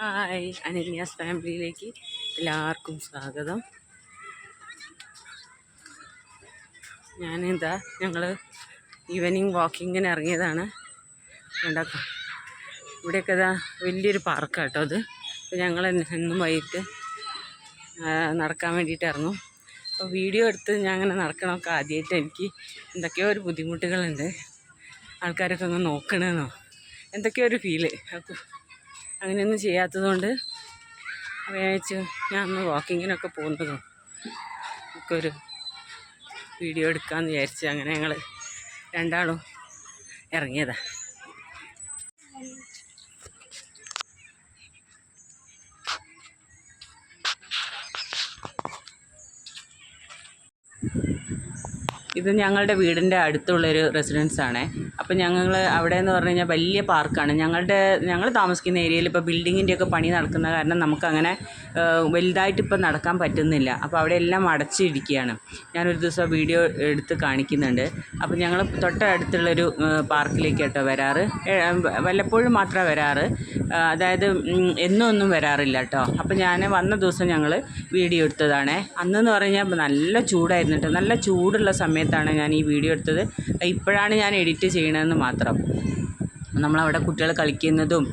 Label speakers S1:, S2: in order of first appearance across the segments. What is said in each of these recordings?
S1: Hi അനന്യാസ് ഫാമിലിയിലേക്ക് എല്ലാവർക്കും സ്വാഗതം. ഞാനെന്താ ഞങ്ങൾ ഈവനിങ് വാക്കിങ്ങിന് ഇറങ്ങിയതാണ്. ഉണ്ടാക്കാം ഇവിടെയൊക്കെ ഇതാ വലിയൊരു പാർക്കാണ് കേട്ടോ അത്. അപ്പോൾ ഞങ്ങൾ എന്നും വൈകിട്ട് നടക്കാൻ വേണ്ടിയിട്ട് ഇറങ്ങും. അപ്പോൾ വീഡിയോ എടുത്ത് ഞാൻ അങ്ങനെ നടക്കണമൊക്കെ ആദ്യമായിട്ട് എനിക്ക് എന്തൊക്കെയോ ഒരു ബുദ്ധിമുട്ടുകളുണ്ട്. ആൾക്കാരൊക്കെ അങ്ങ് നോക്കണമെന്നോ എന്തൊക്കെയോ ഒരു ഫീൽ. അപ്പോൾ അങ്ങനെയൊന്നും ചെയ്യാത്തതുകൊണ്ട് വിചാരിച്ചു ഞാൻ ഒന്ന് വാക്കിങ്ങിനൊക്കെ പോകുന്നതും ഒക്കെ ഒരു വീഡിയോ എടുക്കാമെന്ന് വിചാരിച്ച് അങ്ങനെ ഞങ്ങൾ രണ്ടാളും ഇറങ്ങിയതാ. ഇത് ഞങ്ങളുടെ വീടിന്റെ അടുത്തുള്ളൊരു റെസിഡൻസ് ആണ്. അപ്പം ഞങ്ങൾ അവിടെ എന്ന് പറഞ്ഞു കഴിഞ്ഞാൽ വലിയ പാർക്കാണ്. ഞങ്ങളുടെ ഞങ്ങൾ താമസിക്കുന്ന ഏരിയയിൽ ഇപ്പോൾ ബിൽഡിങ്ങിന്റെയൊക്കെ പണി നടക്കുന്ന കാരണം നമുക്കങ്ങനെ വലുതായിട്ട് ഇപ്പം നടക്കാൻ പറ്റുന്നില്ല. അപ്പോൾ അവിടെ എല്ലാം അടച്ചിരിക്കുകയാണ് ഞാനൊരു ദിവസം വീഡിയോ എടുത്ത് കാണിക്കുന്നുണ്ട്. അപ്പോൾ ഞങ്ങൾ തൊട്ടടുത്തുള്ളൊരു പാർക്കിലേക്ക് കേട്ടോ വരാറ്. വല്ലപ്പോഴും മാത്രമേ വരാറ്. അതായത് എന്നും ഒന്നും വരാറില്ല കേട്ടോ. അപ്പോൾ ഞാൻ വന്ന ദിവസം ഞങ്ങൾ വീഡിയോ എടുത്തതാണേ. അന്നെന്ന് പറഞ്ഞാൽ നല്ല ചൂടായിരുന്നു കേട്ടോ. നല്ല ചൂടുള്ള സമയത്താണ് ഞാൻ ഈ വീഡിയോ എടുത്തത്. ഇപ്പോഴാണ് ഞാൻ എഡിറ്റ് ചെയ്യണതെന്ന് മാത്രം. നമ്മളവിടെ കുട്ടികൾ കളിക്കുന്നതും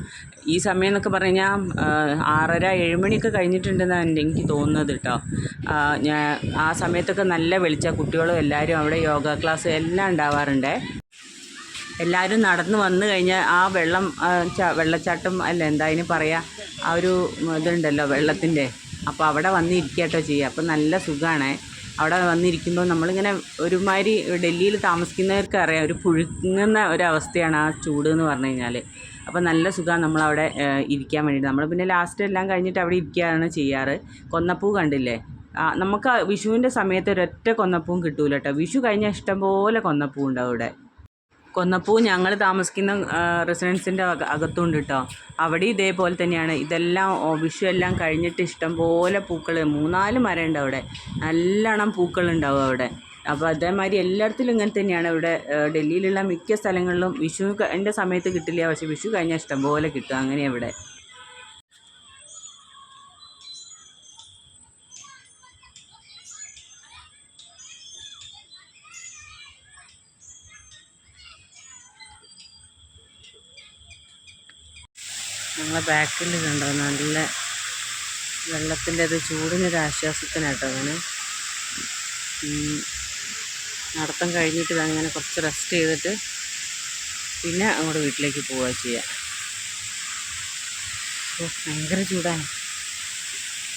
S1: ഈ സമയം എന്നൊക്കെ പറഞ്ഞു കഴിഞ്ഞാൽ ആറര ഏഴ് മണിയൊക്കെ കഴിഞ്ഞിട്ടുണ്ടെന്നാണ് എനിക്ക് തോന്നുന്നത് കേട്ടോ. ഞാൻ ആ സമയത്തൊക്കെ നല്ല വെളിച്ച കുട്ടികളും എല്ലാവരും അവിടെ യോഗ ക്ലാസ് എല്ലാം ഉണ്ടാവാറുണ്ട്. എല്ലാവരും നടന്നു വന്നു കഴിഞ്ഞാൽ ആ വെള്ളം വെള്ളച്ചാട്ടം അല്ല എന്താ അതിന് പറയാ ആ ഒരു ഇതുണ്ടല്ലോ വെള്ളത്തിന്റെ. അപ്പോൾ അവിടെ വന്നിരിക്കുക കേട്ടോ ചെയ്യുക അപ്പോൾ നല്ല സുഖമാണ് അവിടെ വന്നിരിക്കുമ്പോൾ നമ്മളിങ്ങനെ ഒരുമാതിരി ഡൽഹിയിൽ താമസിക്കുന്നവർക്ക് അറിയാം. ഒരു പുഴുങ്ങുന്ന ഒരവസ്ഥയാണ് ആ ചൂട് എന്ന് പറഞ്ഞു കഴിഞ്ഞാൽ അപ്പോൾ നല്ല സുഖമാണ് നമ്മളവിടെ ഇരിക്കാൻ വേണ്ടിയിട്ട്. നമ്മൾ പിന്നെ ലാസ്റ്റ് എല്ലാം കഴിഞ്ഞിട്ട് അവിടെ ഇരിക്കുകയാണ് ചെയ്യാറ്. കൊന്നപ്പൂ കണ്ടില്ലേ? നമുക്ക് വിഷുവിന്റെ സമയത്ത് ഒരൊറ്റ കൊന്നപ്പൂവും കിട്ടൂല കേട്ടോ വിഷു കഴിഞ്ഞാൽ ഇഷ്ടംപോലെ കൊന്നപ്പൂ ഉണ്ടാവും ഇവിടെ കൊന്നപ്പൂ ഞങ്ങൾ താമസിക്കുന്ന റെസിഡൻസിന്റെ അകത്തുണ്ട് കേട്ടോ അവിടെ ഇതേപോലെ തന്നെയാണ്. ഇതെല്ലാം വിഷു എല്ലാം കഴിഞ്ഞിട്ട് ഇഷ്ടംപോലെ പൂക്കൾ മൂന്നാൽ മരം ഉണ്ട് അവിടെ. നല്ലോണം പൂക്കൾ ഉണ്ടാവും അവിടെ. അപ്പോൾ അതേമാതിരി എല്ലായിടത്തിലും ഇങ്ങനെ തന്നെയാണ് ഇവിടെ ഡൽഹിയിലുള്ള മിക്ക സ്ഥലങ്ങളിലും വിഷു എന്റെ സമയത്ത് കിട്ടില്ല. പക്ഷേ വിഷു കഴിഞ്ഞാൽ ഇഷ്ടംപോലെ കിട്ടും. അങ്ങനെയാണ് ഇവിടെ. ഞങ്ങളെ ബാക്കിൽ കണ്ടോ? നല്ല വെള്ളത്തിന്റെ അത് ചൂടിനൊരു ആശ്വാസത്തിനാട്ടോ അങ്ങനെ നടത്തം കഴിഞ്ഞിട്ട് ഇതങ്ങനെ കുറച്ച് റെസ്റ്റ് ചെയ്തിട്ട് പിന്നെ അങ്ങോട്ട് വീട്ടിലേക്ക് പോവുക ചെയ്യാം. ഓ ഭയങ്കര ചൂടാണ്.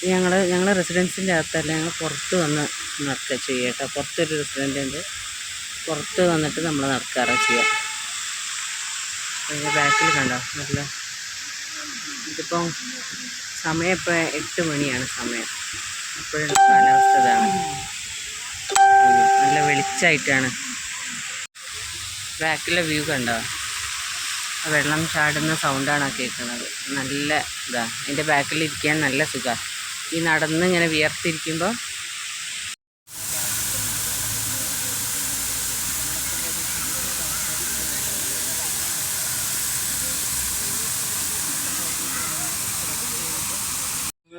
S1: ഞങ്ങൾ ഞങ്ങൾ റെസിഡൻസിന്റെ അകത്തല്ല ഞങ്ങൾ പുറത്ത് വന്ന് നടക്കുക ചെയ്യുക കേട്ടോ പുറത്തൊരു റെസിഡന്റ് ഉണ്ട്. പുറത്ത് വന്നിട്ട് നമ്മൾ നടക്കാറാണ് ചെയ്യാം. അതിന്റെ ബാക്കിൽ കണ്ടോ? നല്ല ഇതിപ്പം സമയം ഇപ്പോൾ എട്ട് മണിയാണ് സമയം. അപ്പോഴുള്ള കാലാവസ്ഥ ഇതാണ് നല്ല വെളിച്ചായിട്ടാണ്. ബാക്കിലെ വ്യൂ കണ്ടോ? വെള്ളം ചാടുന്ന സൗണ്ടാണ് കേൾക്കുന്നത് നല്ല ഇതാ. എന്റെ ബാക്കിൽ ഇരിക്കാൻ നല്ല സുഖമാണ് ഈ നടന്ന് ഇങ്ങനെ വിയർത്തിരിക്കുമ്പോൾ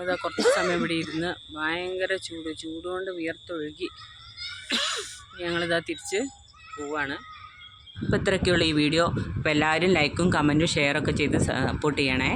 S1: ഞങ്ങളിതാ കുറച്ച് സമയം ഇവിടെ ഇരുന്ന് ഭയങ്കര ചൂട്. ചൂടുകൊണ്ട് വിയർത്തൊഴുകി ഞങ്ങളിതാ തിരിച്ച് പോവാണ്. അപ്പോൾ ഇത്രയൊക്കെയുള്ള ഈ വീഡിയോ. അപ്പോൾ എല്ലാവരും ലൈക്കും കമന്റും ഷെയറൊക്കെ ചെയ്ത് സപ്പോർട്ട് ചെയ്യണേ.